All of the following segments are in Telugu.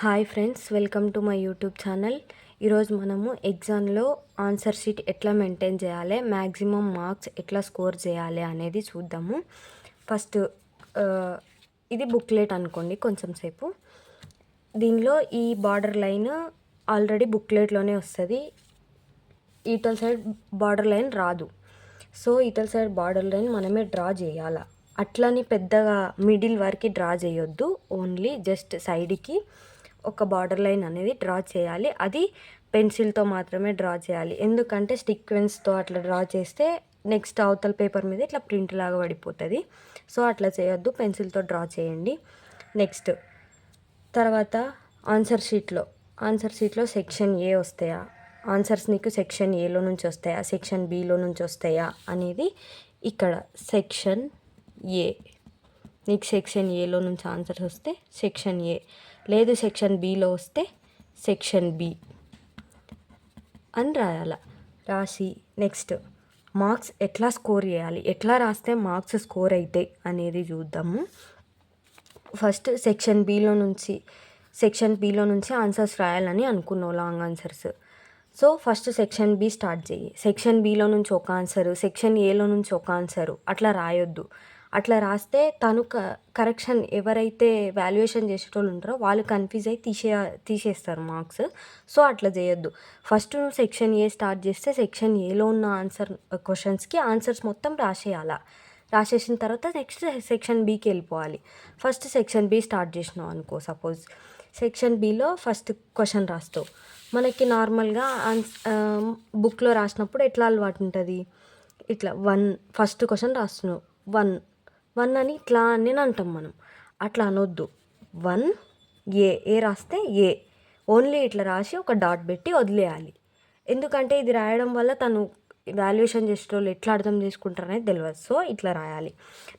Hi friends welcome to my YouTube channel. ఈరోజు మనము ఎగ్జామ్లో ఆన్సర్ షీట్ ఎట్లా మెయింటైన్ చేయాలి మ్యాక్సిమం మార్క్స్ ఎట్లా స్కోర్ చేయాలి అనేది చూద్దాము. ఫస్ట్ ఇది బుక్లెట్ అనుకోండి కొంచెం సేపు. దీనిలో ఈ బార్డర్ లైన్ ఆల్రెడీ బుక్లెట్లోనే వస్తుంది. ఈటల్ సైడ్ బార్డర్ లైన్ రాదు. సో ఈటల్ సైడ్ బార్డర్ లైన్ మనమే డ్రా చేయాల. అట్లని పెద్దగా మిడిల్ వరకు డ్రా చేయొద్దు. ఓన్లీ జస్ట్ సైడ్కి ఒక బార్డర్ లైన్ అనేది డ్రా చేయాలి. అది పెన్సిల్తో మాత్రమే డ్రా చేయాలి. ఎందుకంటే స్టిక్వెన్స్తో అట్లా డ్రా చేస్తే నెక్స్ట్ అవతల పేపర్ మీద ఇట్లా ప్రింట్ లాగా పడిపోతుంది. సో అట్లా చేయొద్దు. పెన్సిల్తో డ్రా చేయండి. నెక్స్ట్ తర్వాత ఆన్సర్ షీట్లో ఆన్సర్ షీట్లో సెక్షన్ ఏ వస్తాయా? ఆన్సర్స్ నీకు సెక్షన్ ఏలో నుంచి వస్తాయా? సెక్షన్ బిలో నుంచి వస్తాయా? అనేది ఇక్కడ సెక్షన్ ఏ నీకు సెక్షన్ ఏలో నుంచి ఆన్సర్స్ వస్తే సెక్షన్ ఏ లేదు సెక్షన్ బిలో వస్తే సెక్షన్ బి అని రాయాల. రాసి నెక్స్ట్ మార్క్స్ ఎట్లా స్కోర్ చేయాలి? ఎట్లా రాస్తే మార్క్స్ స్కోర్ అవుతాయి అనేది చూద్దాము. ఫస్ట్ సెక్షన్ బిలో నుంచి సెక్షన్ బిలో నుంచి ఆన్సర్స్ రాయాలని అనుకున్నావు long answers. So first section B start చేయి. సెక్షన్ బిలో నుంచి ఒక ఆన్సరు సెక్షన్ ఏలో నుంచి ఒక ఆన్సరు అట్లా రాయొద్దు. అట్లా రాస్తే తను క కరెక్షన్ ఎవరైతే వాల్యుయేషన్ చేసేటోళ్ళు ఉంటారో వాళ్ళు కన్ఫ్యూజ్ అయి తీసే తీసేస్తారు మార్క్స్ సో అట్లా చేయొద్దు. ఫస్ట్ నువ్వు సెక్షన్ ఏ స్టార్ట్ చేస్తే సెక్షన్ ఏలో ఉన్న ఆన్సర్ క్వశ్చన్స్కి ఆన్సర్స్ మొత్తం రాసేయాల? రాసేసిన తర్వాత నెక్స్ట్ సెక్షన్ బీకి వెళ్ళిపోవాలి. ఫస్ట్ సెక్షన్ బి స్టార్ట్ చేసినావు అనుకో సపోజ్ సెక్షన్ బిలో ఫస్ట్ క్వశ్చన్ రాస్తావు. మనకి నార్మల్గా ఆన్స్ బుక్లో రాసినప్పుడు ఎట్లా అలవాటు ఉంటుంది? ఇట్లా వన్ ఫస్ట్ క్వశ్చన్ రాస్తున్నావు. వన్ వన్ అని ఇట్లా అని అంటాం మనం. అట్లా అనొద్దు. వన్ ఏ ఏ రాస్తే ఏ. ఓన్లీ ఇట్లా రాసి ఒక డాట్ పెట్టి వదిలేయాలి. ఎందుకంటే ఇది రాయడం వల్ల తను వాల్యుయేషన్ చేసేటోళ్ళు ఎట్లా అర్థం చేసుకుంటారనేది తెలియదు సో ఇట్లా రాయాలి.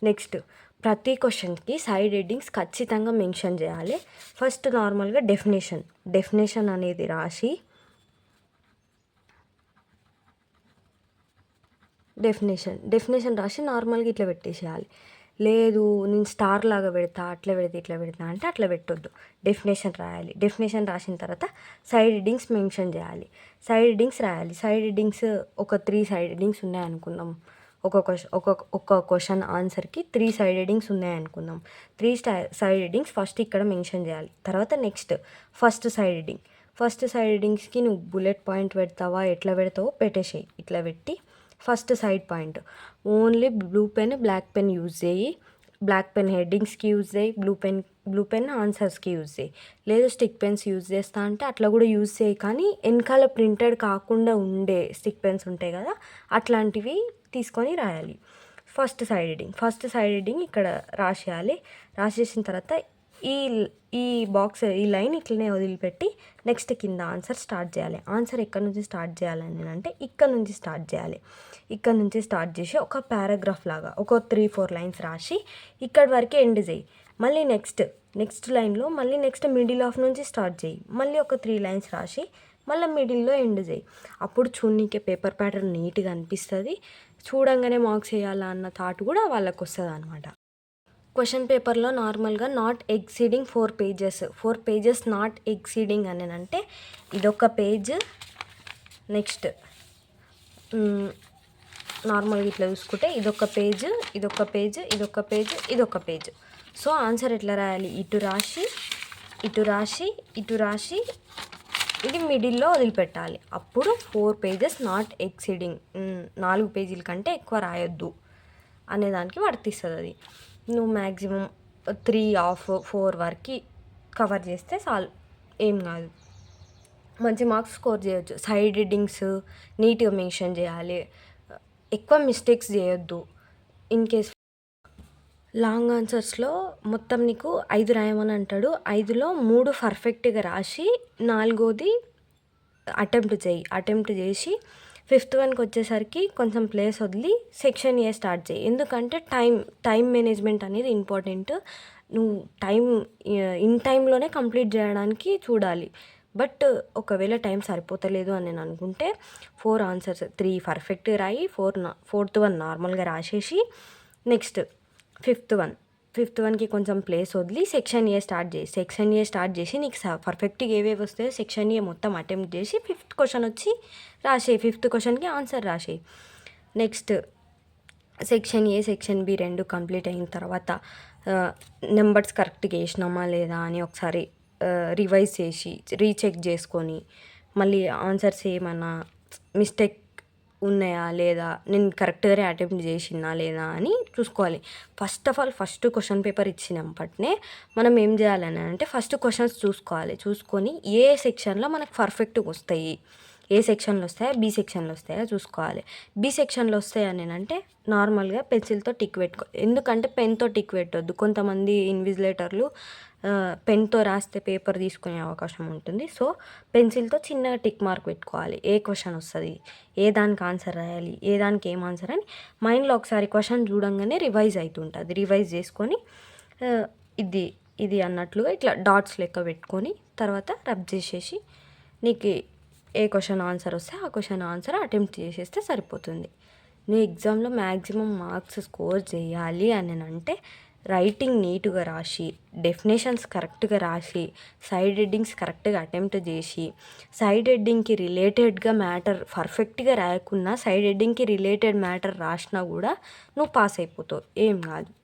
నెక్స్ట్ ప్రతి క్వశ్చన్కి సైడ్ హెడ్డింగ్స్ ఖచ్చితంగా మెన్షన్ చేయాలి. ఫస్ట్ నార్మల్గా డెఫినేషన్. డెఫినేషన్ అనేది రాసి డెఫినేషన్. డెఫినేషన్ రాసి నార్మల్గా ఇట్లా పెట్టేసేయాలి. లేదు నేను స్టార్ లాగా పెడతా అట్లా పెడితే ఇట్లా పెడతా అంటే అట్లా పెట్టొద్దు. డెఫినేషన్ రాయాలి. డెఫినేషన్ రాసిన తర్వాత సైడ్ హెడ్డింగ్స్ మెన్షన్ చేయాలి. సైడ్ హెడ్డింగ్స్ రాయాలి. సైడ్ హెడ్డింగ్స్ ఒక త్రీ సైడ్ హెడ్డింగ్స్ ఉన్నాయి అనుకుందాం. ఒక క్వశ్చన్ ఒక ఒక క్వశ్చన్ ఆన్సర్కి త్రీ సైడ్ హెడ్డింగ్స్ ఉన్నాయి అనుకుందాం. త్రీ స్టై సైడ్ హెడ్డింగ్స్ ఫస్ట్ ఇక్కడ మెన్షన్ చేయాలి. తర్వాత next first side heading. First side హెడ్డింగ్స్కి నువ్వు బుల్లెట్ పాయింట్ పెడతావా ఎట్లా పెడతావో పెట్టేసేయి. ఇట్లా పెట్టి first side point. Only blue pen black pen use చేయి. బ్లాక్ పెన్ హెడ్డింగ్స్కి యూజ్ చేయి. బ్లూ పెన్ బ్లూ పెన్ ఆన్సర్స్కి యూజ్ చేయి. లేదు స్టిక్ పెన్స్ యూజ్ చేస్తా అంటే అట్లా కూడా యూజ్ చేయి. కానీ వెనకాల ప్రింటెడ్ కాకుండా ఉండే స్టిక్ పెన్స్ ఉంటాయి కదా అట్లాంటివి తీసుకొని రాయాలి. First side heading. First side heading ఇక్కడ రాసేయాలి. రాసేసిన తర్వాత ఈ ఈ బాక్స్ ఈ లైన్ ఇట్లనే వదిలిపెట్టి నెక్స్ట్ కింద ఆన్సర్ స్టార్ట్ చేయాలి. ఆన్సర్ ఎక్కడి నుంచి స్టార్ట్ చేయాలని అంటే ఇక్కడ నుంచి స్టార్ట్ చేయాలి. ఇక్కడ నుంచి స్టార్ట్ చేసి ఒక పారాగ్రాఫ్ లాగా ఒక త్రీ ఫోర్ లైన్స్ రాసి ఇక్కడి వరకే ఎండ్ చేయి. మళ్ళీ నెక్స్ట్ నెక్స్ట్ లైన్లో మళ్ళీ నెక్స్ట్ మిడిల్ ఆఫ్ నుంచి స్టార్ట్ చేయి. మళ్ళీ ఒక త్రీ లైన్స్ రాసి మళ్ళీ మిడిల్లో ఎండ్ చేయి. అప్పుడు చూడనీకే పేపర్ ప్యాటర్న్ నీట్గా అనిపిస్తుంది. చూడంగానే మార్క్స్ వేయాలా అన్న థాట్ కూడా వాళ్ళకు వస్తుంది అనమాట క్వశ్చన్ పేపర్లో నార్మల్గా not exceeding four pages. Four pages not exceeding అని అంటే ఇదొక పేజ్ నెక్స్ట్ నార్మల్గా ఇట్లా చూసుకుంటే ఇదొక పేజ్ ఇదొక పేజ్ ఇదొక పేజ్ ఇదొక పేజ్. సో ఆన్సర్ ఎట్లా రాయాలి? ఇటు రాసి ఇటు రాసి ఇటు రాసి ఇది మిడిల్లో వదిలిపెట్టాలి. అప్పుడు ఫోర్ పేజెస్ నాట్ ఎక్సీడింగ్ నాలుగు పేజీల కంటే ఎక్కువ రాయొద్దు అనేదానికి వర్తిస్తుంది అది. నువ్వు మ్యాక్సిమం త్రీ ఆఫ్ ఫోర్ వరకు కవర్ చేస్తే చాలు. ఏం కాదు. మంచి మార్క్స్ స్కోర్ చేయొచ్చు. సైడ్ రీడింగ్స్ నీట్గా మెన్షన్ చేయాలి. ఎక్కువ మిస్టేక్స్ చేయొద్దు. ఇన్ కేస్ లాంగ్ ఆన్సర్స్లో మొత్తం నీకు ఐదు రాయమని అంటాడు. ఐదులో మూడు పర్ఫెక్ట్గా రాసి నాలుగోది అటెంప్ట్ చేయి. అటెంప్ట్ చేసి ఫిఫ్త్ వన్కి వచ్చేసరికి కొంచెం ప్లేస్ వదిలి సెక్షన్ ఏ స్టార్ట్ చేయి. ఎందుకంటే టైం టైం మేనేజ్మెంట్ అనేది ఇంపార్టెంట్. నువ్వు టైం ఇన్ టైంలోనే కంప్లీట్ చేయడానికి చూడాలి. బట్ ఒకవేళ టైం సరిపోతలేదు అని నేను అనుకుంటే ఫోర్ ఆన్సర్స్ త్రీ పర్ఫెక్ట్ రాయి ఫోర్ ఫోర్త్ వన్ నార్మల్గా రాసేసి నెక్స్ట్ ఫిఫ్త్ వన్. ఫిఫ్త్ వన్కి కొంచెం ప్లేస్ వదిలి సెక్షన్ ఏ స్టార్ట్ చేసి సెక్షన్ ఏ స్టార్ట్ చేసి నీకు పర్ఫెక్ట్గా ఏవేవి వస్తాయో సెక్షన్ ఏ మొత్తం అటెంప్ట్ చేసి ఫిఫ్త్ క్వశ్చన్ వచ్చి రాసేయి. ఫిఫ్త్ క్వశ్చన్కి answer రాసేయి. Next section A section B రెండు కంప్లీట్ అయిన తర్వాత నెంబర్స్ కరెక్ట్గా వేసినామా లేదా అని ఒకసారి రివైజ్ చేసి రీచెక్ చేసుకొని మళ్ళీ ఆన్సర్స్ ఏమన్నా మిస్టేక్ ఉన్నాయా లేదా? నేను కరెక్ట్గానే అటెంప్ట్ చేసినా లేదా అని చూసుకోవాలి. First of all first question paper ఇచ్చినప్పటినే మనం ఏం చేయాలని అంటే ఫస్ట్ క్వశ్చన్స్ చూసుకోవాలి. చూసుకొని ఏ సెక్షన్లో మనకు పర్ఫెక్ట్గా వస్తాయి? ఏ సెక్షన్లో వస్తాయా బి సెక్షన్లో వస్తాయా చూసుకోవాలి. బి సెక్షన్లో వస్తాయని అంటే నార్మల్గా పెన్సిల్తో టిక్ పెట్టుకో ఎందుకంటే పెన్తో టిక్ పెట్టొద్దు. కొంతమంది ఇన్విజిలేటర్లు పెన్తో రాస్తే పేపర్ తీసుకునే అవకాశం ఉంటుంది. సో పెన్సిల్తో చిన్నగా టిక్ మార్క్ పెట్టుకోవాలి. ఏ క్వశ్చన్ వస్తుంది ఏ దానికి ఆన్సర్ రాయాలి ఏ దానికి ఏం ఆన్సర్ అని మైండ్లో ఒకసారి క్వశ్చన్ చూడంగానే రివైజ్ అవుతుంటుంది రివైజ్ చేసుకొని ఇది ఇది అన్నట్లుగా ఇట్లా డాట్స్ లెక్క పెట్టుకొని తర్వాత రబ్ చేసేసి నీకు ఏ క్వశ్చన్ ఆన్సర్ వస్తే ఆ క్వశ్చన్ ఆన్సర్ అటెంప్ట్ చేసేస్తే సరిపోతుంది. నువ్వు ఎగ్జామ్లో మ్యాక్సిమం మార్క్స్ స్కోర్ చేయాలి అని అంటే రైటింగ్ నీట్గా రాసి డెఫినేషన్స్ కరెక్ట్గా రాసి సైడ్ హెడ్డింగ్స్ కరెక్ట్గా అటెంప్ట్ చేసి సైడ్ హెడ్డింగ్కి రిలేటెడ్గా మ్యాటర్ పర్ఫెక్ట్గా రాయకున్నా సైడ్ హెడ్డింగ్కి రిలేటెడ్ మ్యాటర్ రాసినా కూడా నువ్వు పాస్ అయిపోతావు. ఏం కాదు.